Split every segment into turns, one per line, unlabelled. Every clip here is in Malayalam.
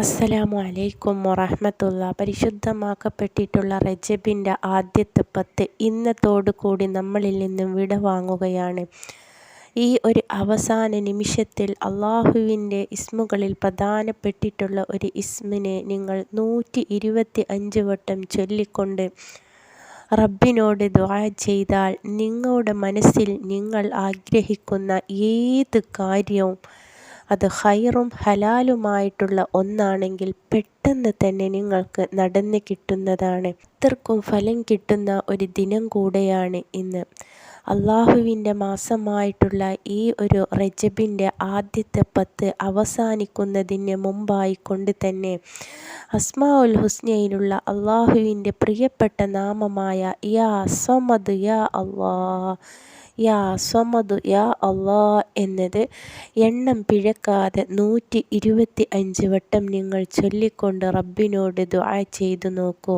അസ്സലാമു അലൈക്കും വറഹമത്തുള്ള. പരിശുദ്ധമാക്കപ്പെട്ടിട്ടുള്ള റജബിന്റെ ആദ്യത്തെ പത്ത് ഇന്നത്തോടു കൂടി നമ്മളിൽ നിന്നും വിട വാങ്ങുകയാണ്. ഈ ഒരു അവസാന നിമിഷത്തിൽ അള്ളാഹുവിന്റെ ഇസ്മുകളിൽ പ്രധാനപ്പെട്ടിട്ടുള്ള ഒരു ഇസ്മിനെ നിങ്ങൾ നൂറ്റി ഇരുപത്തി അഞ്ച് വട്ടം ചൊല്ലിക്കൊണ്ട് റബ്ബിനോട് ദ്വാ ചെയ്താൽ നിങ്ങളുടെ മനസ്സിൽ നിങ്ങൾ ആഗ്രഹിക്കുന്ന ഏത് കാര്യവും അത് ഹൈറും ഹലാലുമായിട്ടുള്ള ഒന്നാണെങ്കിൽ പെട്ടെന്ന് തന്നെ നിങ്ങൾക്ക് നടന്ന് കിട്ടുന്നതാണ്. ഇത്രക്കും ഫലം കിട്ടുന്ന ഒരു ദിനം കൂടെയാണ് ഇന്ന്. അള്ളാഹുവിന്റെ മാസമായിട്ടുള്ള ഈ ഒരു റജബിന്റെ ആദ്യത്തെ പത്ത് അവസാനിക്കുന്നതിന് മുമ്പായി കൊണ്ട് തന്നെ അസ്മാ ഉൽ ഹുസ്നയിലുള്ള അള്ളാഹുവിന്റെ പ്രിയപ്പെട്ട നാമമായ യാ സമദ് യാ അള്ളാ യാ സമദ് യാ അള്ളാ എന്നത് എണ്ണം പിഴക്കാതെ നൂറ്റി ഇരുപത്തി അഞ്ച് വട്ടം നിങ്ങൾ ചൊല്ലിക്കൊണ്ട് റബ്ബിനോട് ദുആ ചെയ്തു നോക്കൂ.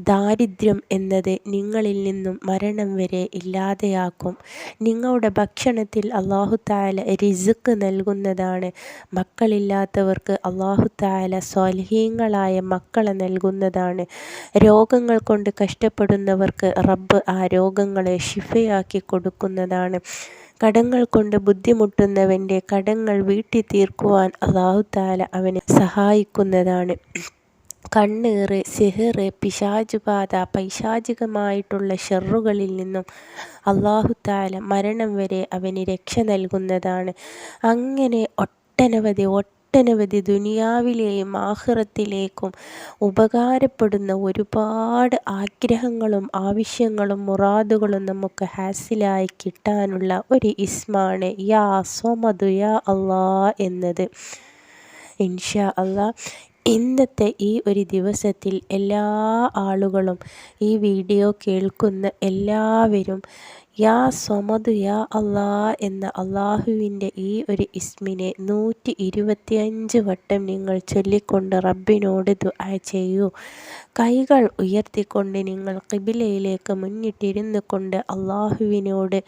ദാരിദ്ര്യം എന്നത് നിങ്ങളിൽ നിന്നും മരണം വരെ ഇല്ലാതെയാക്കും. നിങ്ങളുടെ ഭക്ഷണത്തിൽ അള്ളാഹു താല റിസുക്ക് നൽകുന്നതാണ്. മക്കളില്ലാത്തവർക്ക് അള്ളാഹു താല സ്വാൽഹീങ്ങളായ മക്കളെ നൽകുന്നതാണ്. രോഗങ്ങൾ കൊണ്ട് കഷ്ടപ്പെടുന്നവർക്ക് റബ്ബ് ആ രോഗങ്ങളെ ഷിഫയാക്കി കൊടുക്കുന്നതാണ്. കടങ്ങൾ കൊണ്ട് ബുദ്ധിമുട്ടുന്നവന്റെ കടങ്ങൾ വീട്ടി തീർക്കുവാൻ അള്ളാഹു താല അവനെ സഹായിക്കുന്നതാണ്. കണ്ണേറ് സിഹിറ് പിശാചുബാധ പൈശാചികമായിട്ടുള്ള ഷെറുകളിൽ നിന്നും അള്ളാഹുത്താല മരണം വരെ അവന് രക്ഷ നൽകുന്നതാണ്. അങ്ങനെ ഒട്ടനവധി ഒട്ടനവധി ദുനിയാവിലെയും ആഹ്റത്തിലേക്കും ഉപകാരപ്പെടുന്ന ഒരുപാട് ആഗ്രഹങ്ങളും ആവശ്യങ്ങളും മുറാദുകളും നമുക്ക് ഹാസിലായി കിട്ടാനുള്ള ഒരു ഇസ്മാണ് യാ സോമതു യാ അള്ളാ എന്നത്. ഇൻഷാ അള്ളാ ഇന്നത്തെ ഈ ഒരു ദിവസത്തിൽ എല്ലാ ആളുകളും ഈ വീഡിയോ കേൾക്കുന്ന എല്ലാവരും യാ സ്വമദ് യാ അള്ളാ എന്ന അള്ളാഹുവിന്റെ ഈ ഒരു ഇസ്മിനെ നൂറ്റി ഇരുപത്തിയഞ്ച് വട്ടം നിങ്ങൾ ചൊല്ലിക്കൊണ്ട് റബ്ബിനോട് ദുആ ചെയ്യൂ. കൈകൾ ഉയർത്തിക്കൊണ്ട് നിങ്ങൾ കിബിലയിലേക്ക് മുന്നിട്ടിരുന്നു കൊണ്ട് അള്ളാഹുവിനോട്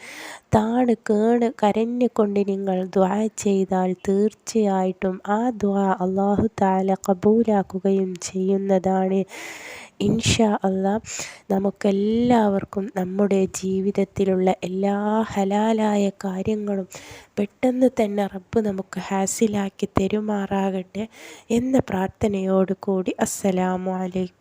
താണ് കേണ് കരഞ്ഞുകൊണ്ട് നിങ്ങൾ ദ്വാ ചെയ്താൽ തീർച്ചയായിട്ടും ആ ദ്വാ അള്ളാഹു താല കബൂലാക്കുകയും ചെയ്യുന്നതാണ്. ഇൻഷാ അല്ല നമുക്കെല്ലാവർക്കും നമ്മുടെ ജീവിതത്തിലുള്ള എല്ലാ ഹലാലായ കാര്യങ്ങളും പെട്ടെന്ന് തന്നെ റബ്ബ് നമുക്ക് ഹാസിലാക്കി തരുമാറാകട്ടെ എന്ന പ്രാർത്ഥനയോടുകൂടി അസ്സലാമു അലൈക്കും.